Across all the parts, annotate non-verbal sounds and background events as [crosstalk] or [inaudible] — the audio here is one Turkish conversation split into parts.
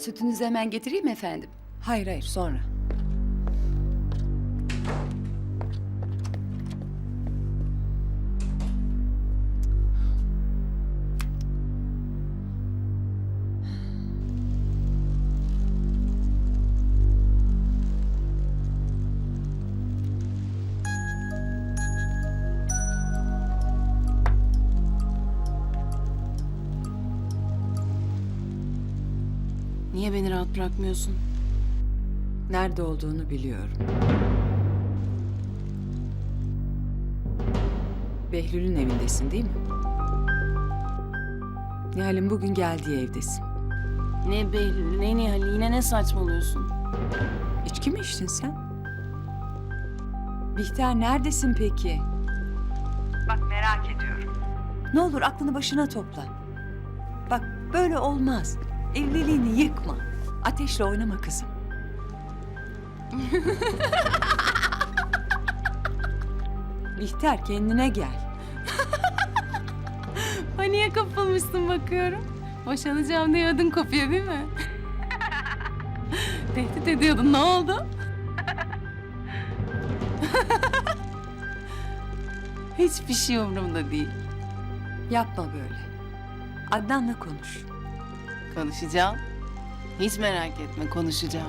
Sütünüzü hemen getireyim efendim? Hayır hayır sonra. Niye beni rahat bırakmıyorsun? Nerede olduğunu biliyorum. Behlül'ün evindesin değil mi? Nihal'in bugün geldiği evdesin. Ne Behlül, ne Nihal, yine ne saçmalıyorsun? İçki mi içtin sen? Bihter neredesin peki? Bak merak ediyorum. Ne olur aklını başına topla. Bak böyle olmaz. Evliliğini yıkma. Ateşle oynama kızım. Bihter kendine gel. [laughs] Paniğe kapılmışsın bakıyorum. Boşanacağım diye ödün kopuyor değil mi? [laughs] Tehdit ediyordun, ne oldu? [laughs] Hiçbir şey umurumda değil. Yapma böyle. Adnan'la konuş. Konuşacağım. Hiç merak etme, konuşacağım.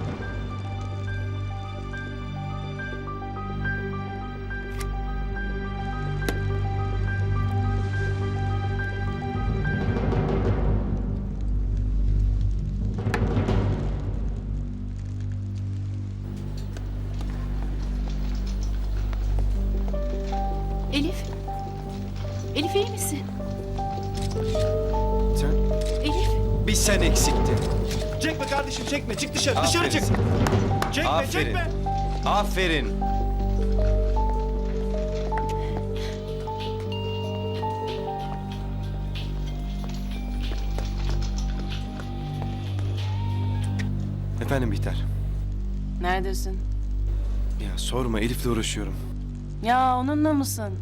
Elif. Elif iyi misin? Sen, Elif. Bir sen eksiktin. Çekme kardeşim çekme. Çık dışarı. Dışarı Aferin çık. sana. Çekme Aferin. çekme. Aferin. Efendim Bihter. Neredesin? Ya sorma Elif'le uğraşıyorum. Ya onunla mısın?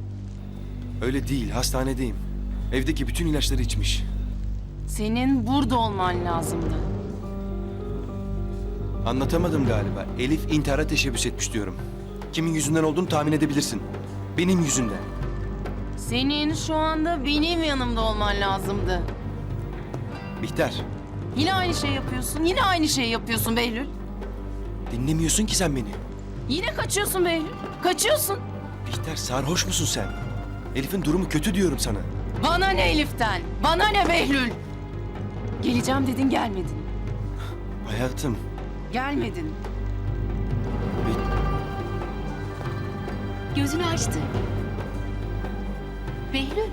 Öyle değil hastanedeyim. Evdeki bütün ilaçları içmiş. Senin burada olman lazımdı. Anlatamadım galiba. Elif intihara teşebbüs etmiş diyorum. Kimin yüzünden olduğunu tahmin edebilirsin. Benim yüzümden. Senin şu anda benim yanımda olman lazımdı. Bihter, Yine aynı şey yapıyorsun. Yine aynı şey yapıyorsun Behlül. dinlemiyorsun ki sen beni. Yine kaçıyorsun Behlül. Kaçıyorsun. Bihter sarhoş musun sen? Elif'in durumu kötü diyorum sana. Bana ne Elif'ten? Bana ne Behlül? Geleceğim dedin gelmedin. Hayatım, Gelmedin. Gözünü açtı. Behlül.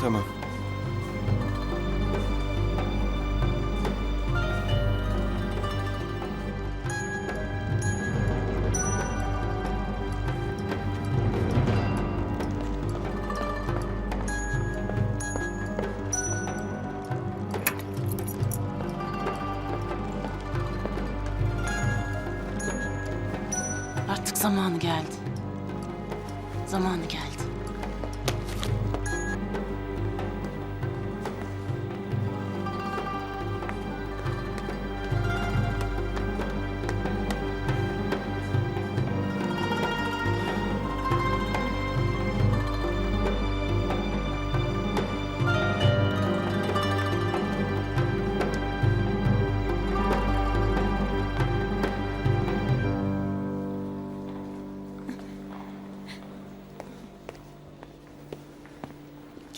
tamam. Zamanı geldi. Zamanı geldi.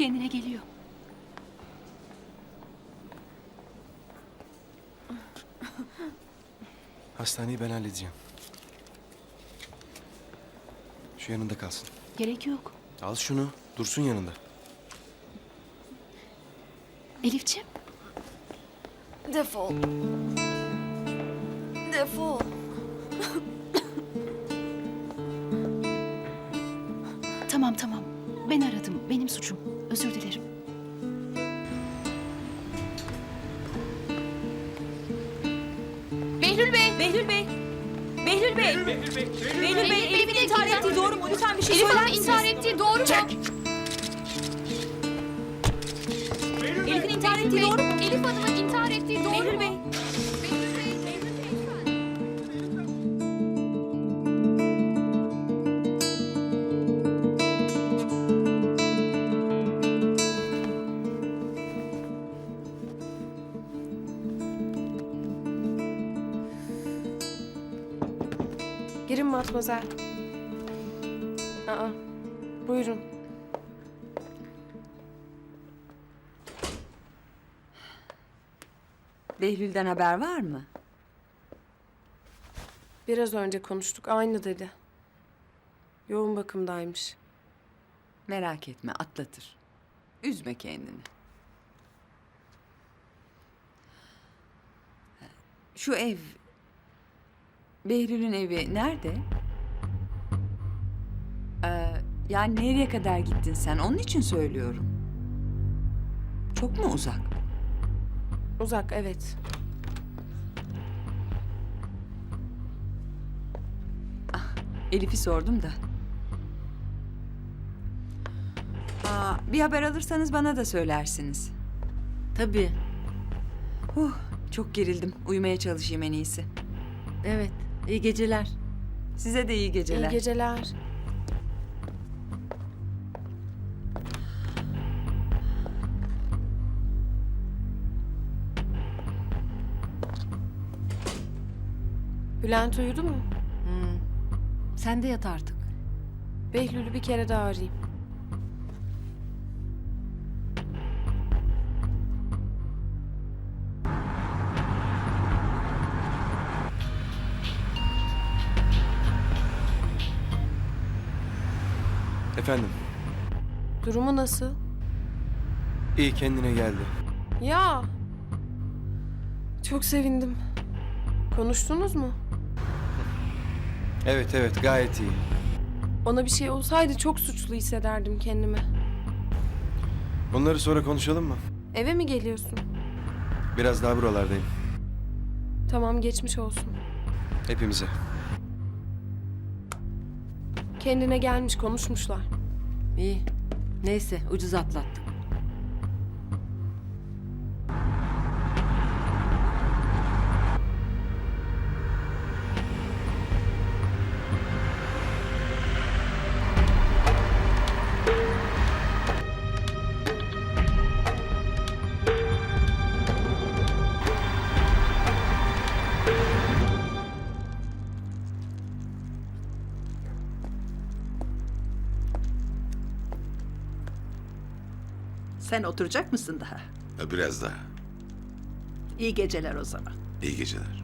Kendine geliyor. Hastaneyi ben halledeceğim. Şu yanında kalsın. Gerek yok. Al şunu, dursun yanında. Elifçim. Defol. Defol. Tamam tamam. Ben aradım. Benim suçum. Özür dilerim. Behlül Bey. Behlül Bey. Behlül Bey. Behlül Bey. Behlül Bey. Elif'in intihar ettiği doğru mu? Lütfen bir şey Elif söyler Hanım misiniz? intihar ettiği doğru mu? Elif'in intihar ettiği doğru mu? Elif Hanım'ın Girin matmazel. Aa, buyurun. Behlül'den haber var mı? Biraz önce konuştuk, aynı dedi. Yoğun bakımdaymış. Merak etme atlatır. Üzme kendini. Şu ev... Behlül'ün evi nerede? Ee, yani nereye kadar gittin sen? Onun için söylüyorum. Çok mu uzak? Uzak, evet. Elif'i sordum da. Aa, bir haber alırsanız bana da söylersiniz. Tabii. Huh, çok gerildim. Uyumaya çalışayım en iyisi. Evet. İyi geceler. Size de iyi geceler. İyi geceler. Bülent uyudu mu? Sen de yat artık. Behlül'ü bir kere daha arayayım. Efendim, Durumu nasıl? iyi kendine geldi. Ya. Çok sevindim. Konuştunuz mu? Evet evet gayet iyi. Ona bir şey olsaydı çok suçlu hissederdim kendimi. Bunları sonra konuşalım mı? Eve mi geliyorsun? Biraz daha buralardayım. Tamam geçmiş olsun. Hepimize. Kendine gelmiş konuşmuşlar. İyi. Neyse ucuz atlattık. Sen oturacak mısın daha? Ha, Biraz daha. İyi geceler o zaman. İyi geceler.